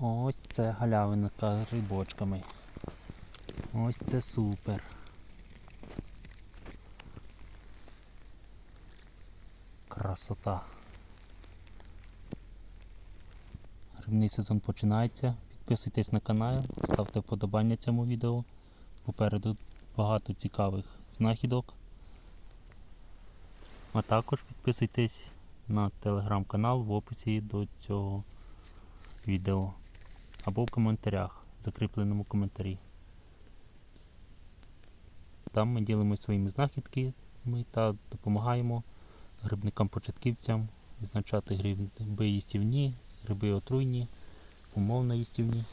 Ось це галявинка з грибочками. Ось це супер. Красота. Грибний сезон починається. Підписуйтесь на канал, ставте вподобання цьому відео. Попереду багато цікавих знахідок. А також підписуйтесь на телеграм-канал в описі до цього відео або в коментарях, в закріпленому коментарі. Там ми ділимося своїми знахідками та допомагаємо грибникам-початківцям визначати гриби їстівні, гриби отруйні, умовно їстівні.